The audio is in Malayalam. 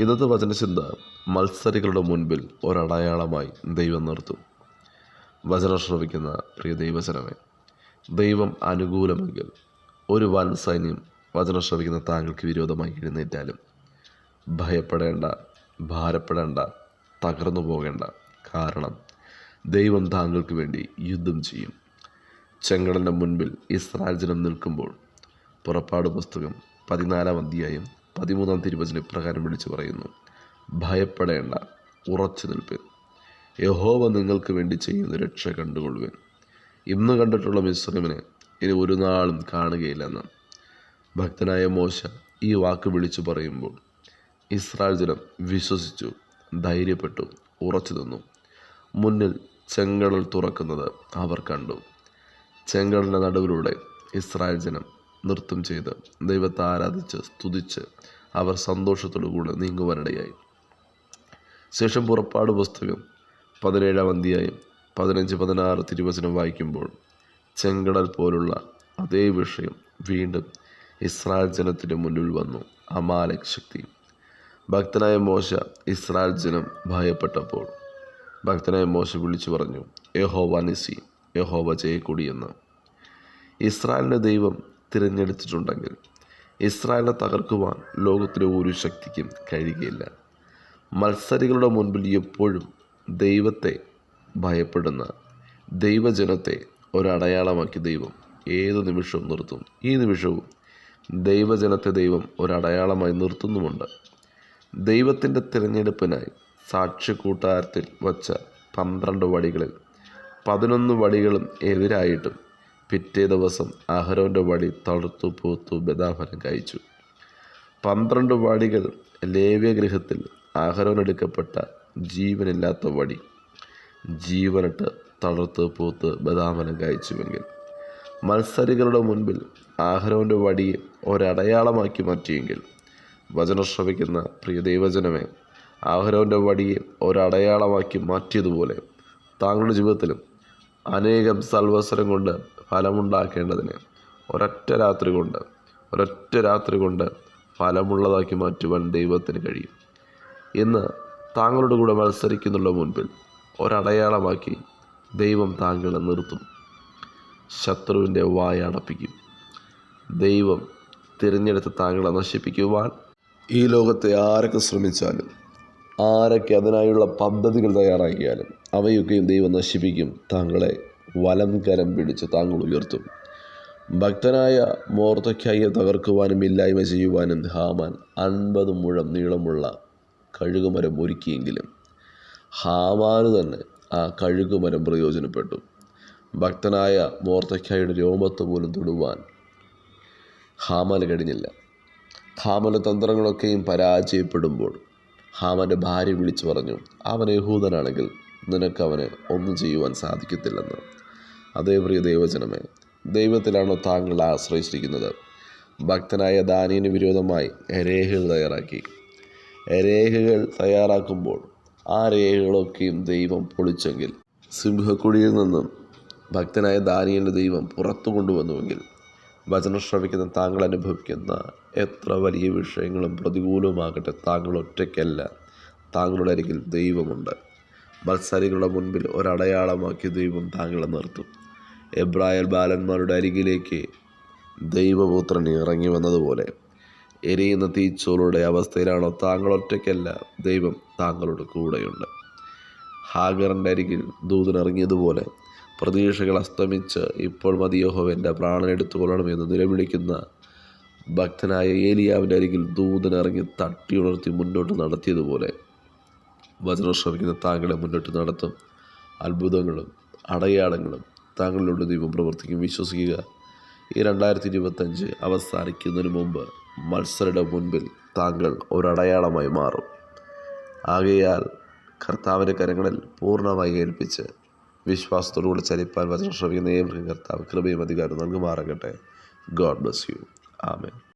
ഇന്നത്തെ വചനചിന്ത മത്സരികളുടെ മുൻപിൽ ഒരടയാളമായി ദൈവം നിർത്തും. വചനം ശ്രവിക്കുന്ന പ്രിയ ദൈവജനമേ ദൈവം അനുകൂലമെങ്കിൽ ഒരു വൻ സൈന്യം വചനം ശ്രവിക്കുന്ന താങ്കൾക്ക് വിരോധമായി എഴുന്നേറ്റാലും ഭയപ്പെടേണ്ട ഭാരപ്പെടേണ്ട തകർന്നു പോകേണ്ട കാരണം ദൈവം താങ്കൾക്ക് വേണ്ടി യുദ്ധം ചെയ്യും. ചെങ്കടലിന്റെ മുൻപിൽ ഇസ്രായേൽ ജനം നിൽക്കുമ്പോൾ പുറപ്പാട് പുസ്തകം പതിനാലാം അധ്യായം പതിമൂന്നാം തിരുവചന ഇപ്രകാരം വിളിച്ചു പറയുന്നു ഭയപ്പെടേണ്ട ഉറച്ചു നിൽപ്പൻ യഹോവ നിങ്ങൾക്ക് വേണ്ടി ചെയ്യുന്ന രക്ഷ കണ്ടുകൊള്ളുവൻ. ഇന്ന് കണ്ടിട്ടുള്ള മിശ്രമിനെ ഇനി ഒരു നാളും കാണുകയില്ലെന്ന്. ഭക്തനായ മോശ ഈ വാക്ക് വിളിച്ചു പറയുമ്പോൾ ഇസ്രായേൽ ജനം വിശ്വസിച്ചു ധൈര്യപ്പെട്ടു ഉറച്ചു നിന്നു. മുന്നിൽ ചെങ്കടൽ തുറക്കുന്നത് അവർ കണ്ടു. ചെങ്കടലിന്റെ നടുവിലൂടെ ഇസ്രായേൽ ജനം നൃത്തം ചെയ്ത് ദൈവത്തെ ആരാധിച്ച് സ്തുതിച്ച് അവർ സന്തോഷത്തോടു കൂടെ നീങ്ങുവാനിടയായി. ശേഷം പുറപ്പാട് പുസ്തകം പതിനേഴാം അധ്യായം പതിനഞ്ച് പതിനാറ് തിരുവചനം വായിക്കുമ്പോൾ ചെങ്കടൽ പോലുള്ള അതേ വിഷയം വീണ്ടും ഇസ്രായേൽ ജനത്തിന്റെ മുന്നിൽ വന്നു. അമാലക് ശക്തി. ഭക്തനായ മോശ ഇസ്രായേൽ ജനം ഭയപ്പെട്ടപ്പോൾ ഭക്തനായ മോശ വിളിച്ചു പറഞ്ഞു യഹോവ നിസി യഹോവ ജയക്കൊടിയെന്ന്. ഇസ്രായേലിന്റെ ദൈവം തിരഞ്ഞെടുത്തിട്ടുണ്ടെങ്കിൽ ഇസ്രായേലിനെ തകർക്കുവാൻ ലോകത്തിലെ ഒരു ശക്തിക്കും കഴിയുകയില്ല. മത്സരികളുടെ മുൻപിൽ എപ്പോഴും ദൈവത്തെ ഭയപ്പെടുന്ന ദൈവജനത്തെ ഒരടയാളമാക്കി ദൈവം ഏത് നിമിഷവും നിർത്തും. ഈ നിമിഷവും ദൈവജനത്തെ ദൈവം ഒരടയാളമായി നിർത്തുന്നുമുണ്ട്. ദൈവത്തിന്റെ തിരഞ്ഞെടുപ്പിനായി സാക്ഷ്യക്കൂട്ടാരത്തിൽ വച്ച പന്ത്രണ്ട് വടികളിൽ പതിനൊന്ന് വടികളും എതിരായിട്ടും പിറ്റേ ദിവസം അഹരോന്റെ വടി തളുത്തു പൂത്തു ബദാഫലം കഴിച്ചു. പന്ത്രണ്ട് വടികൾ ലേവ്യഗൃഹത്തിൽ അഹരോനെടുക്കപ്പെട്ട ജീവനില്ലാത്ത വടി. ജീവനിട്ട് തളർത്ത് പൂത്ത് ബദാമലം കഴിച്ചുവെങ്കിൽ മത്സരികളുടെ മുൻപിൽ ആഹരോന്റെ വടിയെ ഒരടയാളമാക്കി മാറ്റിയെങ്കിൽ വചനം ശ്രവിക്കുന്ന പ്രിയ ദൈവജനമേ ആഹരോന്റെ വടിയെ ഒരടയാളമാക്കി മാറ്റിയതുപോലെ താങ്കളുടെ ജീവിതത്തിലും അനേകം സൽവസരം കൊണ്ട് ഫലമുണ്ടാക്കേണ്ടതിന് ഒരൊറ്റ രാത്രി കൊണ്ട് ഒരൊറ്റ രാത്രി കൊണ്ട് ഫലമുള്ളതാക്കി മാറ്റുവാൻ ദൈവത്തിന് കഴിയും. ഇന്ന് താങ്കളുടെ കൂടെ മത്സരിക്കുന്നുള്ള മുൻപിൽ ഒരടയാളമാക്കി ദൈവം താങ്കളെ നിർത്തും. ശത്രുവിന്റെ വായ അടപ്പിക്കും. ദൈവം തിരഞ്ഞെടുത്ത് താങ്കളെ നശിപ്പിക്കുവാൻ ഈ ലോകത്തെ ആരൊക്കെ ശ്രമിച്ചാലും ആരൊക്കെ അതിനായുള്ള പദ്ധതികൾ തയ്യാറാക്കിയാലും അവയൊക്കെയും ദൈവം നശിപ്പിക്കും. താങ്കളെ വലം കരം പിടിച്ച് താങ്കൾ ഉയർത്തും. ഭക്തനായ മോർത്തയ്ക്കായി തകർക്കുവാനും ഇല്ലായ്മ ചെയ്യുവാനും ഹാമാൻ അൻപത് മുഴം നീളമുള്ള കഴുകുമരം ഒരുക്കിയെങ്കിലും ഹാമാന് തന്നെ ആ കഴുകുമരം പ്രയോജനപ്പെട്ടു. ഭക്തനായ മോർത്തയ്ക്കായുടെ രോമത്ത് പോലും തൊടുവാൻ ഹാമാന് കഴിഞ്ഞില്ല. ഹാമന്റെ തന്ത്രങ്ങളൊക്കെയും പരാജയപ്പെടുമ്പോൾ ഹാമന്റെ ഭാര്യ വിളിച്ചു പറഞ്ഞു അവൻ യഹൂദനാണെങ്കിൽ നിനക്കവന് ഒന്നും ചെയ്യുവാൻ സാധിക്കത്തില്ലെന്ന്. അതേ പ്രിയ ദൈവജനമേ ദൈവത്തിലാണോ താങ്കൾ ആശ്രയിച്ചിരിക്കുന്നത്? ഭക്തനായ ദാനിയന് വിരോധമായി രേഖകൾ തയ്യാറാക്കി. രേഖകൾ തയ്യാറാക്കുമ്പോൾ ആ രേഖകളൊക്കെയും ദൈവം പൊളിച്ചെങ്കിൽ സിംഹക്കുടിയിൽ നിന്നും ഭക്തനായ ദാനിയന്റെ ദൈവം പുറത്തു കൊണ്ടുവന്നുവെങ്കിൽ വചനം ശ്രവിക്കുന്ന താങ്കൾ അനുഭവിക്കുന്ന എത്ര വലിയ വിഷയങ്ങളും പ്രതികൂലവുമാകട്ടെ താങ്കൾ ഒറ്റയ്ക്കല്ല. താങ്കളുടെ അരികിൽ ദൈവമുണ്ട്. മത്സരികളുടെ മുൻപിൽ ഒരടയാളമാക്കി ദൈവം താങ്കളെ നിർത്തും. എബ്രായൽ ബാലന്മാരുടെ അരികിലേക്ക് ദൈവപുത്രൻ ഇറങ്ങി വന്നതുപോലെ എരിയുന്ന തീച്ചോളുടെ അവസ്ഥയിലാണോ താങ്കൾ ഒറ്റയ്ക്കല്ല ദൈവം താങ്കളുടെ കൂടെയുണ്ട്. ഹാഗറിന്റെ അരികിൽ ദൂതനിറങ്ങിയതുപോലെ പ്രതീക്ഷകൾ അസ്തമിച്ച് ഇപ്പോൾ മതിയോഹോ എന്റെ പ്രാണൻ എടുത്തുകൊള്ളണമെന്ന് നിലവിളിക്കുന്ന ഭക്തനായ ഏലിയാവിന്റെ അരികിൽ ദൂതനിറങ്ങി തട്ടി ഉണർത്തി മുന്നോട്ട് നടത്തിയതുപോലെ. വചനം ശ്രമിക്കുന്ന താങ്കളെ മുന്നോട്ട് നടത്തും. അത്ഭുതങ്ങളും അടയാളങ്ങളും താങ്കളിലൂടെ ദൈവം പ്രവർത്തിക്കും. വിശ്വസിക്കുക ഈ രണ്ടായിരത്തി ഇരുപത്തഞ്ച് അവസാനിക്കുന്നതിന് മുമ്പ് മത്സരയുടെ മുൻപിൽ താങ്കൾ ഒരടയാളമായി മാറും. ആകയാൽ കർത്താവിന്റെ കരങ്ങളിൽ പൂർണമായി ഏൽപ്പിച്ച് വിശ്വാസത്തോടുകൂടി ചലിപ്പാൻ വചനം ശ്രമിക്കുന്ന ഏവർക്കും കർത്താവ് കൃപയും അധികാരം നൽകുമാറാകട്ടെ. God bless you amen